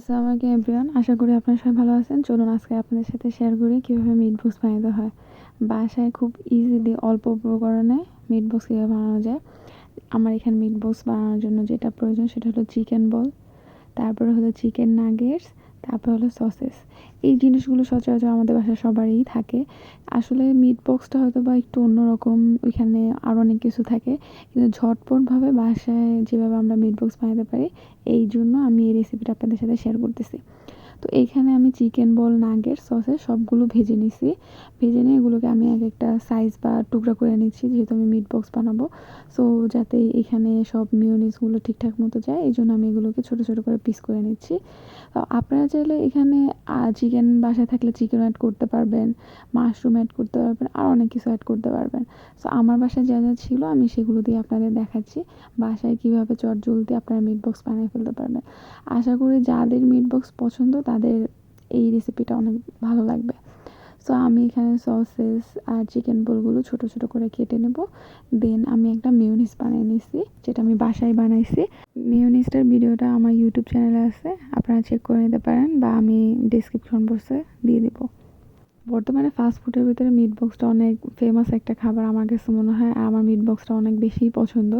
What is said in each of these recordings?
আসসালামু আলাইকুম, এভরিওয়ান। আশা করি আপনারা সবাই ভালো আছেন। চলুন আজকে আপনাদের সাথে শেয়ার করি কীভাবে মিট বক্স বানাতে হয়। বাসায় খুব ইজিলি অল্প উপকরণে মিট বক্স কীভাবে বানানো যায়। আমার এখানে মিট বক্স বানানোর জন্য যেটা প্রয়োজন সেটা হলো চিকেন বল তারপরে হলো চিকেন নাগেটস তারপর হলো সসেস এই জিনিসগুলো সচরাচর আমাদের বাসায় সবারই থাকে। আসলে মিট বক্সটা হয়তো বা একটু অন্যরকম, ওইখানে আরও অনেক কিছু থাকে। কিন্তু ঝটপটভাবে বাসায় যেভাবে আমরা মিট বক্স বানাতে পারি, এই জন্য আমি এই রেসিপিটা আপনাদের সাথে শেয়ার করতেছি। তো এইখানে আমি চিকেন বল নাগের সসে সবগুলো ভেজে নিছি। ভেজে নিয়ে এগুলোকে আমি এক একটা সাইজ বা টুকরা করে নিচ্ছি, যেহেতু আমি মিট বক্স বানাবো। সো যাতে এখানে সব মিউনিসগুলো ঠিকঠাক মতো যায়, এই জন্য আমি এগুলোকে ছোটো ছোটো করে পিস করে নিচ্ছি। আপনারা চাইলে এখানে চিকেন বাসায় থাকলে চিকেন অ্যাড করতে পারবেন মাশরুম অ্যাড করতে পারবেন, আর অনেক কিছু অ্যাড করতে পারবেন। সো আমার বাসায় যা যা ছিল আমি সেগুলো দিয়ে আপনাদের দেখাচ্ছি, বাসায় কীভাবে চট জলদি আপনারা মিট বক্স বানিয়ে ফেলতে পারবেন। আশা করি যাদের মিট বক্স পছন্দ তাদের এই রেসিপিটা অনেক ভালো লাগবে। সো আমি এখানে সসেস আর চিকেন বোলগুলো ছোটো ছোটো করে কেটে নেব। দেন আমি একটা মিউনিস বানিয়ে নিছি, যেটা আমি বাসায় বানাইছি। মিউনিসটার ভিডিওটা আমার ইউটিউব চ্যানেলে আছে, আপনারা চেক করে নিতে পারেন বা আমি ডিসক্রিপশন বক্সে দিয়ে দেবো। বর্তমানে ফাস্ট ফুডের ভিতরে মিট বক্সটা অনেক ফেমাস একটা খাবার আমার কাছে মনে হয়, আর আমার মিট বক্সটা অনেক বেশি পছন্দ।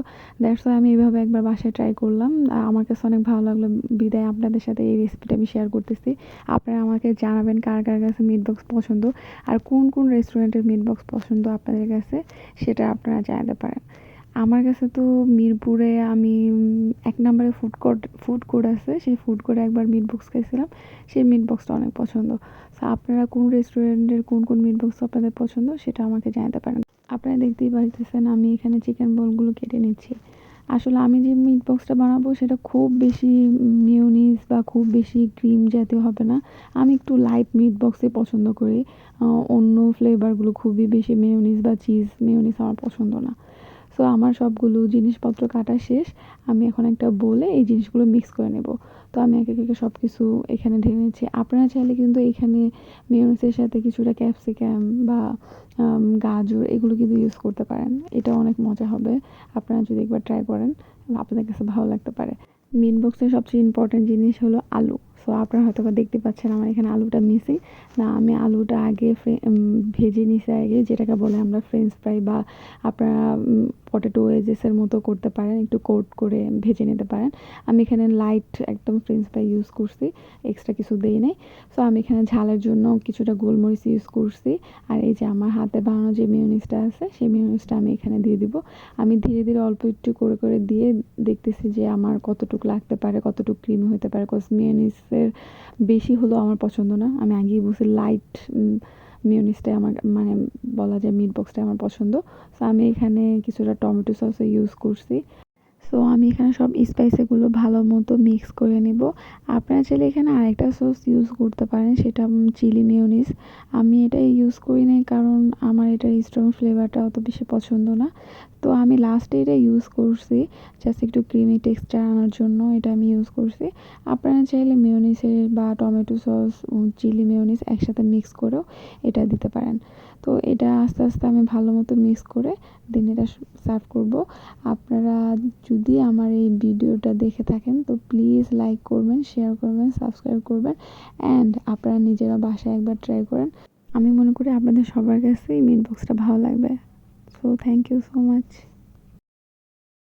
দ্যাটস আমি এইভাবে একবার বাসায় ট্রাই করলাম। আমার কাছে অনেক ভালো লাগল বিদায় আপনাদের সাথে এই রেসিপিটা আমি শেয়ার করতেছি। আপনারা আমাকে জানাবেন কার কার কাছে মিট বক্স পছন্দ, আর কোন কোন রেস্টুরেন্টের মিট বক্স পছন্দ আপনাদের কাছে, সেটা আপনারা জানাতে পারেন। আমার কাছে তো মিরপুরে আমি এক নম্বরে ফুড কোর্ট ফুড কোর্ট আছে, সেই ফুড কোর্টে একবার মিট বক্স খাইছিলাম। সেই মিট বক্সটা অনেক পছন্দ। সো আপনারা কোন রেস্টুরেন্টের কোন কোন মিট বক্স আপনাদের পছন্দ সেটা আমাকে জানাতে পারেন। আপনারা দেখতেই পারতেছেন আমি এখানে চিকেন বলগুলো কেটে নিচ্ছি। আসলে আমি যে মিট বক্সটা বানাবো সেটা খুব বেশি মিউনিস বা খুব বেশি ক্রিম জাতীয় হবে না। আমি একটু লাইট মিট বক্সে পছন্দ করি। অন্য ফ্লেভারগুলো খুবই বেশি মেয়নিস বা চিজ মেয়নিস আমার পছন্দ না। সো আমার সবগুলো জিনিসপত্র কাটা শেষ। আমি এখন একটা বলে এই জিনিসগুলো মিক্স করে নেব। তো আমি একে একে সব কিছু এখানে ঢেলে নিচ্ছি। আপনারা চাইলে কিন্তু এখানে মেয়নিসের সাথে কিছুটা ক্যাপসিকাম বা গাজর এগুলো কিন্তু ইউজ করতে পারেন। এটা অনেক মজা হবে। আপনারা যদি একবার ট্রাই করেন, আপনাদের কাছে ভালো লাগতে পারে। মিট বক্সের সবচেয়ে ইম্পর্ট্যান্ট জিনিস হলো আলু। সো আপনারা হয়তো দেখতে পাচ্ছেন আমার এখানে আলুটা মিসিং না, আমি আলুটা আগে ভেজে নিছি আগে, যেটাকে বলে আমরা ফ্রেঞ্চ ফ্রাই বা আপনারা পটেটো ওয়েজেসের মতো করতে পারেন, একটু কোট করে ভেজে নিতে পারেন। আমি এখানে লাইট একদম ফ্রেঞ্চ ফ্রাই ইউজ করছি এক্সট্রা কিছু দিই নেই। সো আমি এখানে ঝালের জন্য কিছুটা গোলমরিচ ইউজ করছি। আর এই যে আমার হাতে বানানো যে মিউনিসটা আছে, সেই মিউনিসটা আমি এখানে দিয়ে দিব। আমি ধীরে ধীরে অল্প একটু করে করে দিয়ে দেখতেছি যে আমার কতটুকু লাগতে পারে, কতটুকু ক্রিমি হতে পারে। কজ মিউনিসের বেশি হলেও আমার পছন্দ না। আমি আগেই বলছি লাইট মিউনিসটাই আমার মানে বলা যায় মিট বক্সটাই আমার পছন্দ। সো আমি এখানে কিছুটা টমেটো সসও ইউজ করছি। সো আমি এখানে সব স্পাইসিগুলো ভালো মতো মিক্স করে নেব। আপনারা চাইলে এখানে আরেকটা সস ইউজ করতে পারেন, সেটা চিলি মিউনিস আমি এটা ইউজ করি নাই কারণ আমার এটার স্ট্রং ফ্লেভারটা অত বেশি পছন্দ না। তো আমি লাস্টে এটা ইউজ করছি জাস্ট একটু ক্রিমি টেক্সচার আনার জন্য এটা আমি ইউজ করছি। আপনারা চাইলে মিউনিসের বা টমেটো সস চিলি মিউনিস একসাথে মিক্স করেও এটা দিতে পারেন। তো এটা আস্তে আস্তে আমি ভালো মতো মিক্স করে দেন এটা সার্ভ করব। আপনারা যদি আমার এই ভিডিওটা দেখে থাকেন, তো প্লিজ লাইক করবেন শেয়ার করবেন সাবস্ক্রাইব করবেন অ্যান্ড আপনারা নিজেরা বাসায় একবার ট্রাই করেন। আমি মনে করি আপনাদের সবার কাছে এই মিট বক্সটা ভালো লাগবে। So thank you so much